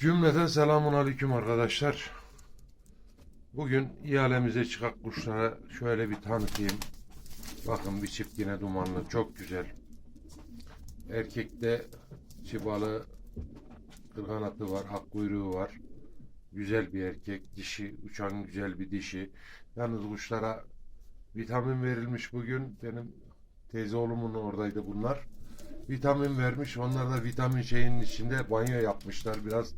Cümleten selamun aleyküm arkadaşlar. Bugün ihalemize çıkak kuşlara şöyle bir tanıtayım. Bakın bir çift yine dumanlı çok güzel. Erkekte çıbalı kırganatı var, ak kuyruğu var. Güzel bir erkek, dişi, uçan güzel bir dişi. Yalnız kuşlara vitamin verilmiş bugün. Benim teyze oğlumun oradaydı bunlar. Vitamin vermiş. Onlar da vitamin şeyinin içinde banyo yapmışlar. Biraz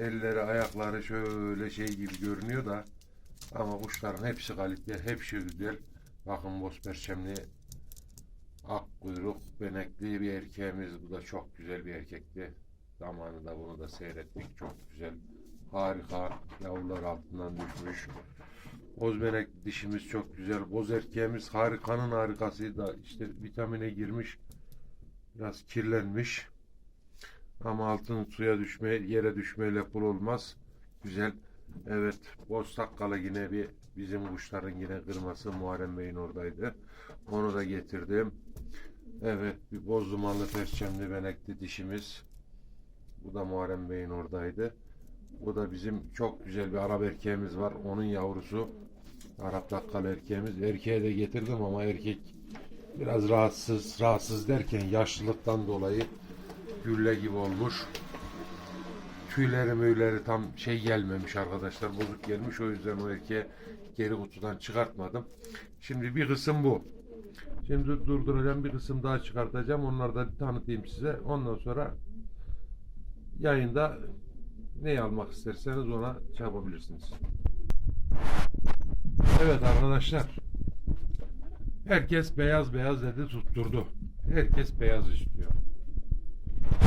elleri, ayakları şöyle şey gibi görünüyor da ama kuşların hepsi kalite, hepsi güzel. Bakın boz perçemli ak kuyruk, benekli bir erkeğimiz. Bu da çok güzel bir erkekti. Zamanında bunu da seyrettik. Çok güzel. Harika. Yavrular altından düşmüş. Boz benek dişimiz çok güzel. Boz erkeğimiz harikanın harikası da işte vitamine girmiş. Biraz kirlenmiş. Ama altın suya düşme, yere düşmeyle kul olmaz. Güzel. Evet. Boz takkalı yine bir bizim kuşların yine kırması Muharrem Bey'in oradaydı. Onu da getirdim. Evet. Bir boz dumanlı perçemli benekli dişimiz. Bu da Muharrem Bey'in oradaydı. Bu da bizim çok güzel bir Arap erkeğimiz var. Onun yavrusu. Arap takkalı erkeğimiz. Erkeğe de getirdim ama erkek biraz rahatsız. Rahatsız derken yaşlılıktan dolayı gülle gibi olmuş. Tüyleri müyleri tam şey gelmemiş arkadaşlar. Bozuk gelmiş. O yüzden o erkeği geri kutudan çıkartmadım. Şimdi bir kısım bu. Şimdi durduracağım bir kısım daha çıkartacağım. Onları da tanıtayım size. Ondan sonra yayında ne almak isterseniz ona şey yapabilirsiniz. Evet arkadaşlar. Herkes beyaz beyaz dedi tutturdu. Herkes beyaz istiyor.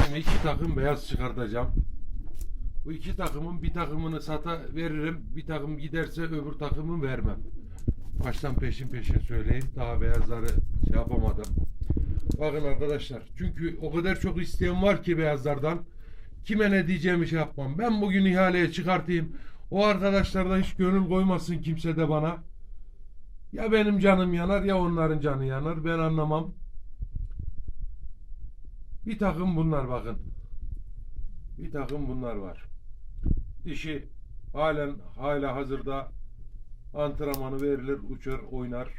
Şimdi iki takım beyaz çıkartacağım. Bu iki takımın bir takımını sata veririm. Bir takım giderse öbür takımı vermem. Baştan peşin peşin söyleyeyim. Daha beyazları şey yapamadım. Bakın arkadaşlar. Çünkü o kadar çok isteyen var ki beyazlardan. Kime ne diyeceğimi şey yapmam. Ben bugün ihaleye çıkartayım. O arkadaşlar da hiç gönül koymasın kimse de bana. Ya benim canım yanar ya onların canı yanar. Ben anlamam. Bir takım bunlar bakın. Bir takım bunlar var. Dişi halen hala hazırda antrenmanı verilir, uçar, oynar.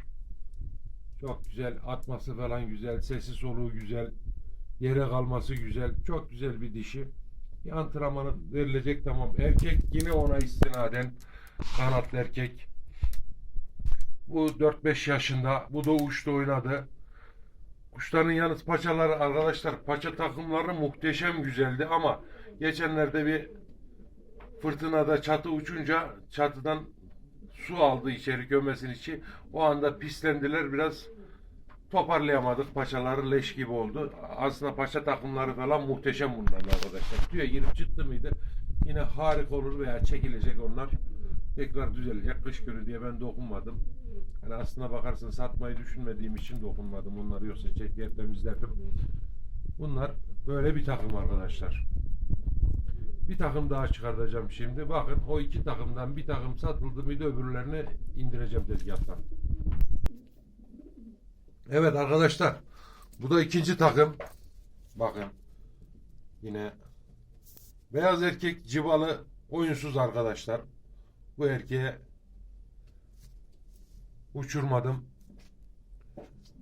Çok güzel, atması falan güzel, sesi soluğu güzel, yere kalması güzel. Çok güzel bir dişi. Bir antrenmanı verilecek tamam. Erkek yine ona istinaden kanatlı erkek. Bu 4-5 yaşında. Bu da uçtu oynadı. Kuşların yalnız paçaları arkadaşlar paça takımları muhteşem güzeldi ama geçenlerde bir fırtınada çatı uçunca çatıdan su aldı içeri gömesin içi. O anda pislendiler biraz toparlayamadık. Paçaları leş gibi oldu. Aslında paça takımları falan muhteşem bunlar arkadaşlar. Tüye girip çıktı mıydı yine harika olur veya çekilecek onlar. Tekrar düzelecek. Kış günü diye ben dokunmadım. Yani aslına bakarsın satmayı düşünmediğim için dokunmadım. Onları yoksa çeker temizlerdim. Bunlar böyle bir takım arkadaşlar. Bir takım daha çıkartacağım şimdi. Bakın o iki takımdan bir takım satıldı mıydı öbürlerini indireceğim tezgahtan. Evet arkadaşlar. Bu da ikinci takım. Bakın. Yine beyaz erkek civalı oyunsuz arkadaşlar. Bu erkeğe uçurmadım.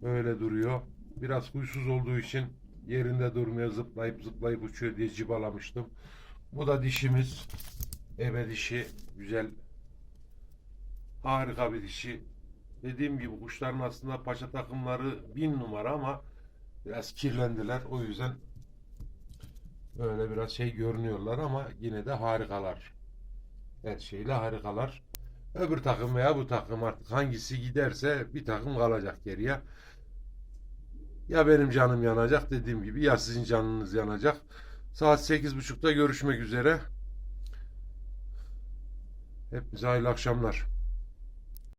Böyle duruyor. Biraz huysuz olduğu için yerinde durmaya zıplayıp zıplayıp uçuyor diye cibalamıştım. Bu da dişimiz. Ebe dişi. Güzel. Harika bir dişi. Dediğim gibi kuşların aslında paça takımları bin numara ama biraz kirlendiler. O yüzden böyle biraz şey görünüyorlar ama yine de harikalar. Her şeyle harikalar. Öbür takım veya bu takım artık hangisi giderse bir takım kalacak geriye. Ya benim canım yanacak dediğim gibi ya sizin canınız yanacak. Saat 8.30'da görüşmek üzere. Hepinize hayırlı akşamlar.